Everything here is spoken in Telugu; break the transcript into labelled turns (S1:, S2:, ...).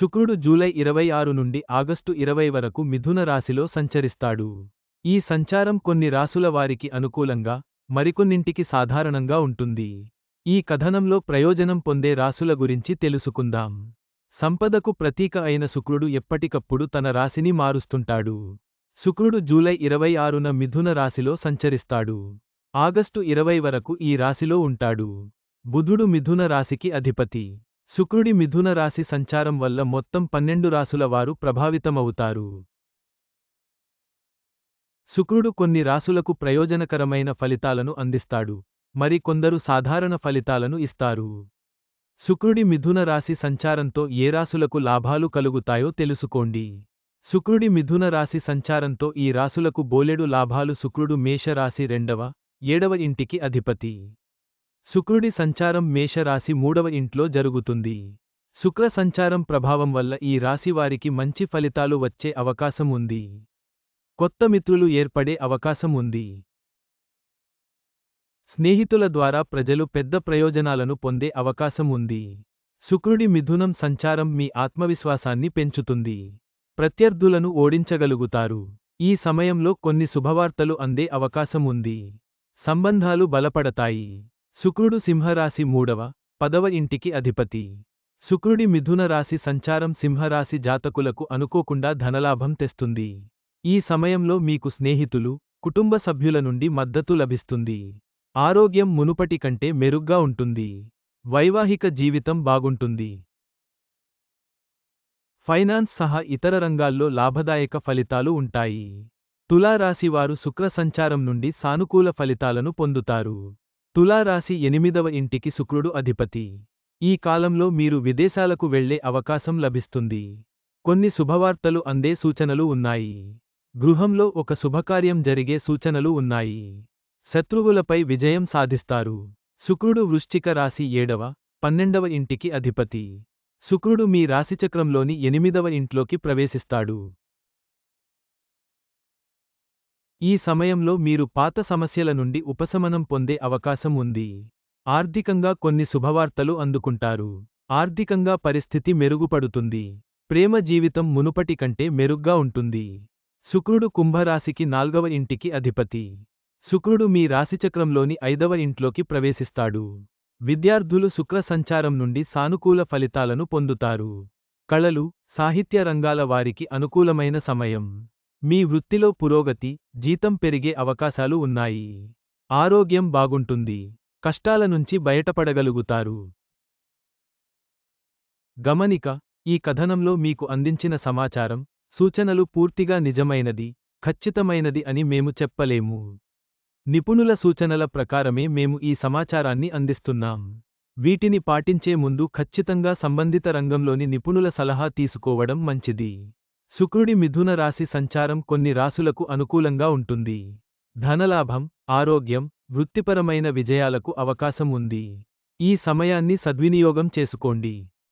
S1: శుక్రుడు జూలై ఇరవై ఆరు నుండి ఆగస్టు ఇరవై వరకు మిథున రాశిలో సంచరిస్తాడు. ఈ సంచారం కొన్ని రాసుల వారికి అనుకూలంగా మరికొన్నింటికి సాధారణంగా ఉంటుంది. ఈ కథనంలో ప్రయోజనం పొందే రాసుల గురించి తెలుసుకుందాం. సంపదకు ప్రతీక అయిన శుక్రుడు ఎప్పటికప్పుడు తన రాశిని మారుస్తుంటాడు. శుక్రుడు జూలై ఇరవై ఆరున మిథున రాశిలో సంచరిస్తాడు. ఆగస్టు ఇరవై వరకు ఈ రాశిలో ఉంటాడు. బుధుడు మిథున రాశికి అధిపతి. శుక్రుడి మిథున రాశి సంచారం వల్ల మొత్తం పన్నెండు రాసుల వారు ప్రభావితమవుతారు. శుక్రుడు కొన్ని రాసులకు ప్రయోజనకరమైన ఫలితాలను అందిస్తాడు. మరి కొందరు సాధారణ ఫలితాలను ఇస్తారు. శుక్రుడి మిథున రాశి సంచారంతో ఏ రాసులకు లాభాలు కలుగుతాయో తెలుసుకోండి. శుక్రుడి మిథున రాశి సంచారంతో ఈ రాసులకు బోలెడు లాభాలు శుక్రుడు మేషరాశి రెండవ ఏడవ ఇంటికి అధిపతి. శుక్రుడి సంచారం మేషరాశి మూడవ ఇంట్లో జరుగుతుంది. శుక్ర సంచారం ప్రభావం వల్ల ఈ రాశివారికి మంచి ఫలితాలు వచ్చే అవకాశం ఉంది. కొత్త మిత్రులు ఏర్పడే అవకాశం ఉంది. స్నేహితుల ద్వారా ప్రజలు పెద్ద ప్రయోజనాలను పొందే అవకాశం ఉంది. శుక్రుడి మిథునం సంచారం మీ ఆత్మవిశ్వాసాన్ని పెంచుతుంది. ప్రత్యర్థులను ఓడించగలుగుతారు. ఈ సమయంలో కొన్ని శుభవార్తలు అందే అవకాశం ఉంది. సంబంధాలు బలపడతాయి. శుక్రుడు సింహరాశి మూడవ పదవ ఇంటికి అధిపతి. శుక్రుడి మిథున రాశి సంచారం సింహరాశి జాతకులకు అనుకోకుండా ధనలాభం తెస్తుంది. ఈ సమయంలో మీకు స్నేహితులు కుటుంబ సభ్యుల నుండి మద్దతు లభిస్తుంది. ఆరోగ్యం మునుపటి కంటే మెరుగ్గా ఉంటుంది. వైవాహిక జీవితం బాగుంటుంది. ఫైనాన్స్ సహా ఇతర రంగాల్లో లాభదాయక ఫలితాలు ఉంటాయి. తులారాశివారు శుక్ర సంచారం నుండి సానుకూల ఫలితాలను పొందుతారు. తులారాశి ఎనిమిదవ ఇంటికి శుక్రుడు అధిపతి. ఈ కాలంలో మీరు విదేశాలకు వెళ్ళే అవకాశం లభిస్తుంది. కొన్ని శుభవార్తలు అందే సూచనలు ఉన్నాయి. గృహంలో ఒక శుభకార్యం జరిగే సూచనలు ఉన్నాయి. శత్రువులపై విజయం సాధిస్తారు. శుక్రుడు వృశ్చిక రాశి ఏడవ పన్నెండవ ఇంటికి అధిపతి. శుక్రుడు మీ రాశిచక్రంలోని ఎనిమిదవ ఇంట్లోకి ప్రవేశిస్తాడు. ఈ సమయంలో మీరు పాత సమస్యల నుండి ఉపశమనం పొందే అవకాశం ఉంది. ఆర్థికంగా కొన్ని శుభవార్తలు అందుకుంటారు. ఆర్థికంగా పరిస్థితి మెరుగుపడుతుంది. ప్రేమ జీవితం మునుపటి కంటే మెరుగ్గా ఉంటుంది. శుక్రుడు కుంభరాశికి నాల్గవ ఇంటికి అధిపతి. శుక్రుడు మీ రాశిచక్రంలోని ఐదవ ఇంట్లోకి ప్రవేశిస్తాడు. విద్యార్థులు శుక్ర సంచారం నుండి సానుకూల ఫలితాలను పొందుతారు. కళలు సాహిత్య రంగాల వారికి అనుకూలమైన సమయం. మీ వృత్తిలో పురోగతి జీతం పెరిగే అవకాశాలు ఉన్నాయి. ఆరోగ్యం బాగుంటుంది. కష్టాల నుంచి బయటపడగలుగుతారు. గమనిక ఈ కథనంలో మీకు అందించిన సమాచారం సూచనలు పూర్తిగా నిజమైనది ఖచ్చితమైనది అని మేము చెప్పలేము. నిపుణుల సూచనల ప్రకారమే మేము ఈ సమాచారాన్ని అందిస్తున్నాం. వీటిని పాటించే ముందు ఖచ్చితంగా సంబంధిత రంగంలోని నిపుణుల సలహా తీసుకోవడం మంచిది. శుక్రుడి మిథున రాశి సంచారం కొన్ని రాసులకు అనుకూలంగా ఉంటుంది. ధనలాభం ఆరోగ్యం వృత్తిపరమైన విజయాలకు అవకాశం ఉంది. ఈ సమయాన్ని సద్వినియోగం చేసుకోండి.